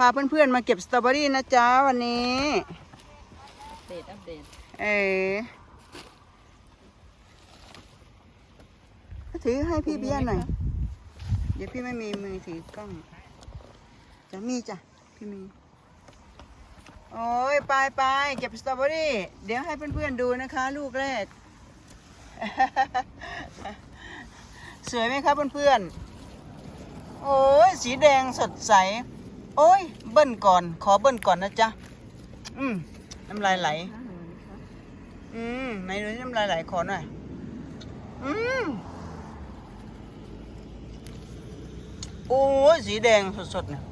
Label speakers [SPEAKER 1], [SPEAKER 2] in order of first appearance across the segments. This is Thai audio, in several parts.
[SPEAKER 1] พาเพื่อนๆมาเก็บสตรอเบอรี่นะจ๊ะวันนี้
[SPEAKER 2] อัปเดตอัปเดต
[SPEAKER 1] เออถือให้พี่เบี้ยหน่อย เดี๋ยวพี่ไม่มีมือถือกล้องจะมีจ้ะพี่มี โอ้ยไปไปเก็บสตรอเบอรี่ เดี๋ยวให้เพื่อนๆดูนะคะ ลูกแรก สวยไหมครับเพื่อนๆ โอ้ยสีแดงสดใส โอ้ย เบิ้ลก่อน ขอเบิ้ลก่อนนะจ๊ะ อืมน้ำลายไหล อืมไหนดูสิน้ำลายไหลขอหน่อย อืมโอ้ย สีแดงสดๆเนี่ย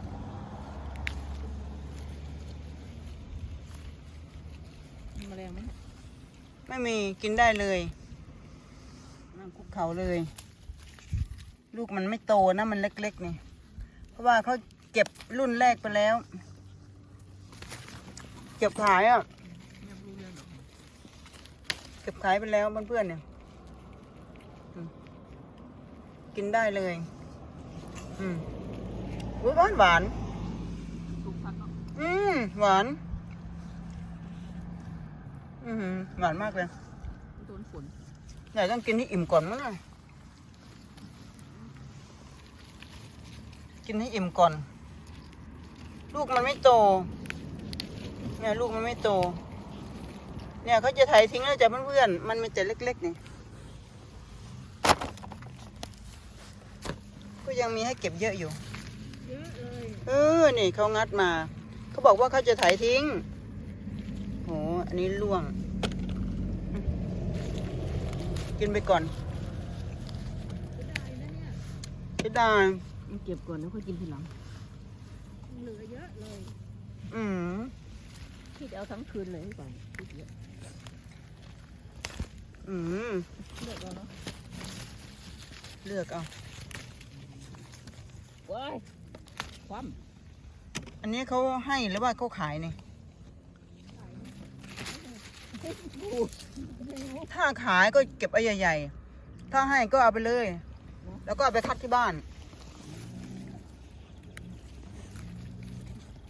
[SPEAKER 2] มีแมลงไหม
[SPEAKER 1] ไม่มีกินได้เลยนั่งคุกเขาเลย ลูกมันไม่โตนะ มันเล็กๆนี่ เพราะว่าเขา เก็บรุ่นแรกไปแล้ว เก็บขายอะ เก็บขายไปแล้วเพื่อนๆเนี่ย กินได้เลย อืมอุ๊ยหวานหวานอืมหวาน อือหือหวานมากเลย
[SPEAKER 2] โดนฝน
[SPEAKER 1] อยากต้องกินให้อิ่มก่อนมั้งกินให้อิ่มก่อน ลูกมันไม่โต เนี่ยลูกมันไม่โต เนี่ยเขาจะไถทิ้งแล้วจ้ะเพื่อนๆมันเป็นแต่เล็กๆนี่ก็ยังมีให้เก็บเยอะอยู่
[SPEAKER 2] เยอะเลย
[SPEAKER 1] เออนี่เขางัดมา เขาบอกว่าเขาจะไถทิ้งโหอันนี้ล่วง กินไปก่อนเสียดาย
[SPEAKER 2] มันเก็บก่อนแล้วค่อยกินทีหลัง
[SPEAKER 3] เหลือเยอะเลย
[SPEAKER 1] อืม
[SPEAKER 2] พี่จะเอาทั้งคืนเลยก่อนพี่เยอะ
[SPEAKER 1] อืม
[SPEAKER 2] เลือกเอาเนาะ
[SPEAKER 1] เลือกเอา
[SPEAKER 2] ว้ายคว่
[SPEAKER 1] อันนี้เขาให้หรือว่าเขาขายเนี่ยถ้าขายก็เก็บเอาใหญ่ ๆ ถ้าให้ก็เอาไปเลย แล้วก็เอาไปคัดที่บ้าน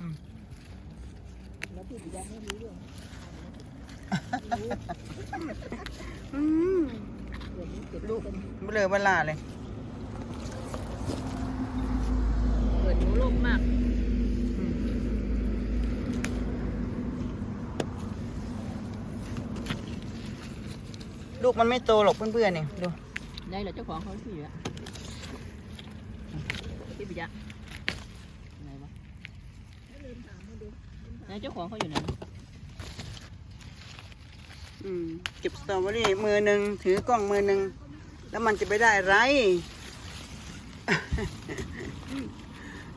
[SPEAKER 1] ำ
[SPEAKER 2] แล้วพี่ยังไม่รู้เรื่ อื
[SPEAKER 1] ม
[SPEAKER 2] เดี๋ยวนี้เลู
[SPEAKER 1] กเบลอเวลาเลย
[SPEAKER 2] เปิดหูโลกมาก
[SPEAKER 1] ลูกมันไม่โตหรอกเพื่อนๆเนี่ยดู
[SPEAKER 2] ได้เหรอเจ้าของเขาพี่อะพี่ปิยะไหนวะ ไหนเจ้าของเขาอยู่ไหน
[SPEAKER 1] อืมเก็บสตรอเบอรี่มือหนึ่งถือกล้องมือหนึ่งแล้วมันจะไปได้อะไร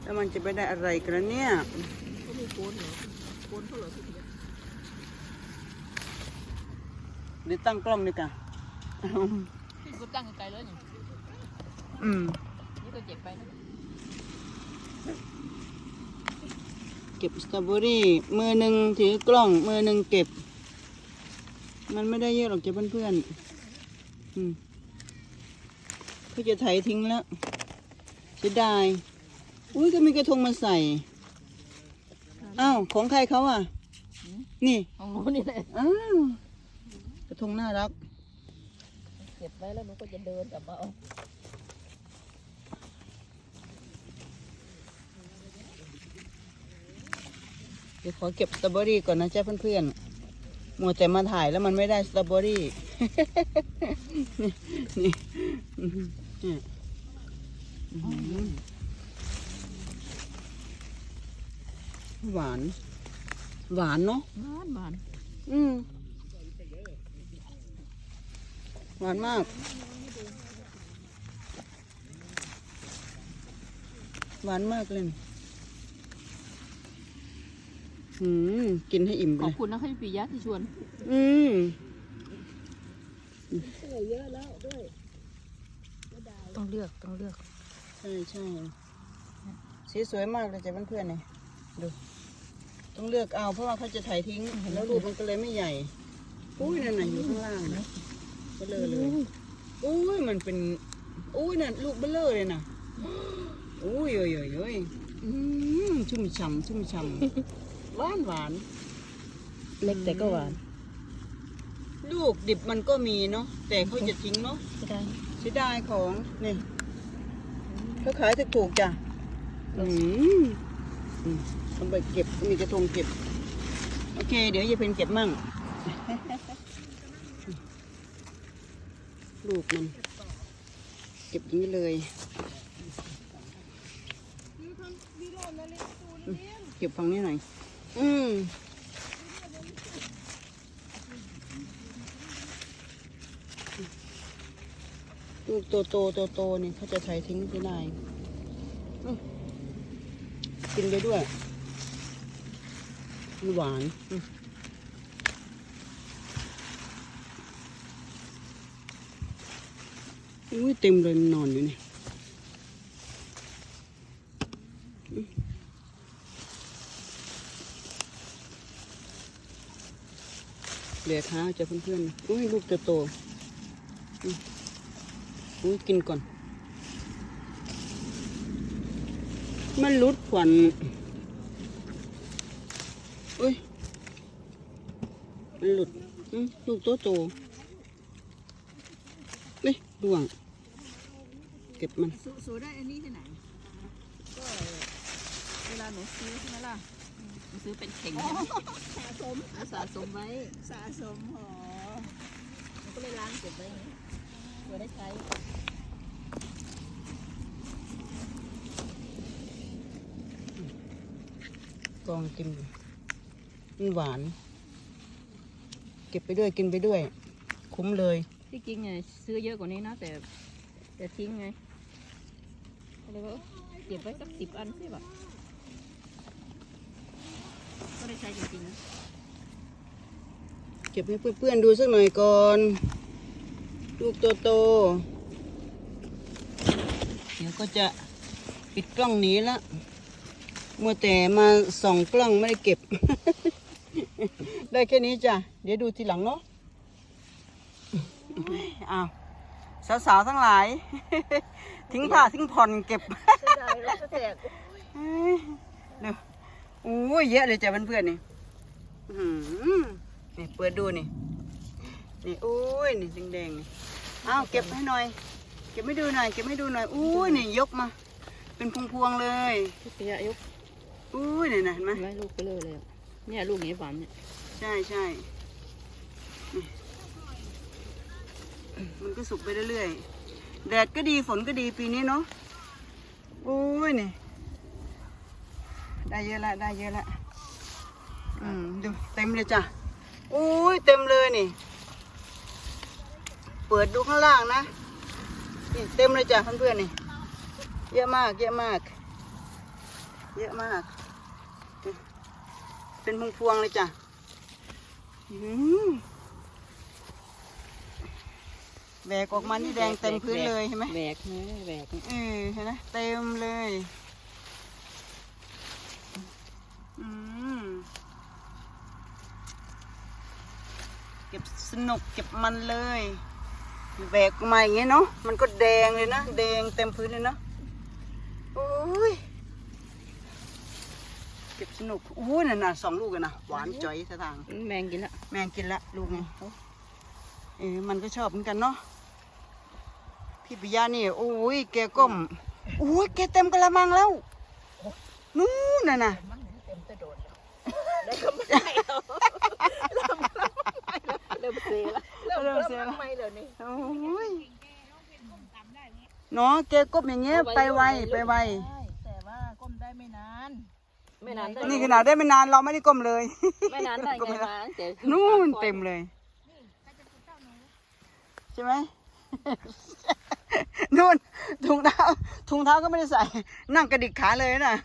[SPEAKER 1] แล้วมันจะไปได้อะไรกันเนี่ย
[SPEAKER 2] เขามีโกนเหรอโกนเขาเหรอพี่ปิยะ
[SPEAKER 1] หรือตั้งกล้องดีกว่า
[SPEAKER 2] พี่ก็ตั้งไกลๆเลยนี่
[SPEAKER 1] อืม
[SPEAKER 2] นี่ก็เจ็บไปนะ
[SPEAKER 1] เก็บสตรอเบอรี่ มือหนึ่งถือกล้อง มือหนึ่งเก็บ มันไม่ได้เยอะหรอกจ้ะเพื่อนๆอืมเขาจะไถทิ้งแล้วเสียดาย อุ้ยก็มีกระทงมาใส่ อ้าว ของใครเขาอะ นี่
[SPEAKER 2] ของหนูนี่แหละ
[SPEAKER 1] อ้าว กระทงน่ารัก
[SPEAKER 2] เก็บไว้แล้วหนูก็จะเดินกลับมาเอา
[SPEAKER 1] เดี๋ยวขอเก็บสตรอเบอรี่ก่อนนะจ๊ะเพื่อนๆมัวแต่มาถ่ายแล้วมันไม่ได้สตรอเบอรี่ นี่อื้อหือเนี่หวาน หวานเนาะ
[SPEAKER 2] หวานหวาน
[SPEAKER 1] อืมหวานมาก หวานมากเลย อืมกินให้อิ่มไป
[SPEAKER 2] ขอ
[SPEAKER 1] เล
[SPEAKER 2] บ
[SPEAKER 1] ย
[SPEAKER 2] คุณนะคะพี่ปิยะที่ชวน
[SPEAKER 1] อืม
[SPEAKER 3] เหลือเยอะแล้วด้วย
[SPEAKER 2] ต้องเลือกต้องเลือก
[SPEAKER 1] ใช่ใช่สีสวยมากเลยจ้ะเพื่อนๆเนี่ยดู ต้องเลือกเอาเพราะว่าเขาจะถ่ายทิ้งแล้วลูกมันก็เลยไม่ใหญ่อุ้ยนั่นน่ะอยู่ข้างล่างนะเบลอเลยอุ้ยมันเป็นอุ้ยนั่นลูกเบลอเลยนะอุ้ยโอ้ยโอ้ยโอ้ยอืมชุ่มฉ่ำชุ่มฉ่ำ หวานหวาน
[SPEAKER 2] เล็กแต่ก็หวาน
[SPEAKER 1] ลูกดิบมันก็มีเนาะแต่เขาจะทิ้งเนาะ
[SPEAKER 2] ไม่ได้
[SPEAKER 1] เสียดายของ นี่เขาขายถูกๆจ้ะอืมอืมต้องไปเก็บมีกระทงเก็บ โอเค เดี๋ยวยายเพนเก็บมั่ง ลูกมัน เก็บอย่างนี้เลยอืมเก็บฝั่งนี้หน่อย อืมลูกโตโตโตโตๆนี่เขาจะใช้ทิ้งไม่ได้กินไปด้วย หวานอุ้ยเต็มเลยนอนอยู่นี่อืมเห ลือเท้าจะเพื่อนๆ อุ้ยลูกโต อุ้ยกินก่อน มันรุดขวัญอุ้ย มันหลุดลูกโตโตนี่ดวง เก็บมัน
[SPEAKER 2] สูได้อันนี้ที่ไหน ก็เวลาหนูซื้อใช่ไหมล่ะ ซื้อเป็นเข่งใช่ไหม
[SPEAKER 3] สะสม
[SPEAKER 2] แล้วสะสมไว้
[SPEAKER 3] สะสมหอ
[SPEAKER 2] หนูก็เลยล้างเก็บไว้อย่างนี้เพื่อได้ใช้
[SPEAKER 1] กองกินอยู่มันหวาน เก็บไปด้วยกินไปด้วย คุ้มเลย
[SPEAKER 2] ที่จริงเนี่ยซื้อเยอะกว่านี้นะแต่แต่ทิ้งไงก็เลยว่าเก็บไว้สักสิบอันใช่ปะ ก็ได้ใช้จริงๆนะ
[SPEAKER 1] เก็บให้เพื่อนๆดูสักหน่อยก่อน ลูกโตๆเดี๋ยวก็จะปิดกล้องหนี้ละมัวแต่มาส่องกล้องไม่ได้เก็บ ได้แค่นี้จ้ะ เดี๋ยวดูทีหลังเนาะอ้าวสาวๆทั้งหลาย ทิ้งผ้าทิ้งผ่อนเก็บ
[SPEAKER 2] เสียดายแล้วก็แตก
[SPEAKER 1] เอ้ยเดี๋ยวโอ้ยเยอะเลยจ้ะเพื่อนๆนี่อื้อหือนี่เปิดดูนี่ นี่โอ้ยนี่แดงๆนี่อ้าวเก็บให้หน่อย เก็บให้ดูหน่อยเก็บให้ดูหน่อยอุ้ยนี่ยกมา เป็นพวงๆเลย
[SPEAKER 2] พี่ปิยะยก
[SPEAKER 1] อุ้ยนี่นะเห็นไหม
[SPEAKER 2] เห็นไหมลูกไปเลยเลยอะเนี่ยลูกนี้หวานเนี่ย
[SPEAKER 1] ใช่ใช่นี่มันก็สุกไปเรื่อยๆแดดก็ดีฝนก็ดีปีนี้เนาะโอ้ยนี่ ได้เยอะละได้เยอะละอืมดูเต็มเลยจ้ะโอ้ยเต็มเลยนี่ เปิดดูข้างล่างนะนี่เต็มเลยจ้ะเพื่อนๆนี่ เยอะมากเยอะมาก เยอะมาก เป็นพวงๆเลยจ้ะอืมแบกออกมานี่แดงเต็มพื้นเลยเห็นไหม
[SPEAKER 2] แหวกนะแหวกเนี่ย
[SPEAKER 1] เออเห็นไหมเต็มเลย อืม เก็บสนุกเก็บมันเลยแบกออกมาอย่างเงี้ยเนาะมันก็แดงเลยนะแดงเต็มพื้นเลยเนาะโอ้ยเก็บสนุกโอ้ยน่ะนะสองลูกกันนะหวานจ่อยสะทาง
[SPEAKER 2] แมงกินละ
[SPEAKER 1] แมงกินละลูกไงเออมันก็ชอบเหมือนกันเนาะพี่ปิยานี่โอ้ยแกก้มโอ้ยแกเต็มกระมังแล้วนู่นน่ะนะ
[SPEAKER 2] มันเต็มจะโดดแล้วก็ไม่เอา เริ่มเสียละ
[SPEAKER 1] เริ่มเสียละ
[SPEAKER 2] ไม่เลยนี่
[SPEAKER 1] โอ้ยเนาะแกก้มอย่างเงี้ยไปไวไปไว
[SPEAKER 3] แต่ว่าก้มได้ไม่นาน
[SPEAKER 2] ไม่นานได้
[SPEAKER 1] นี่ขนาดได้ไม่นานเราไม่ได้ก้มเลย
[SPEAKER 2] ไม่นานได้
[SPEAKER 1] ก็
[SPEAKER 2] ไง
[SPEAKER 1] ไม่ได้
[SPEAKER 2] มาตั้งแต่
[SPEAKER 1] นู่นเต็มเลยใช่ไหมนู่นถุงเท้าถุงเท้าก็ไม่ได้ใส่ นั่งกระดิกขาเลยน่ะ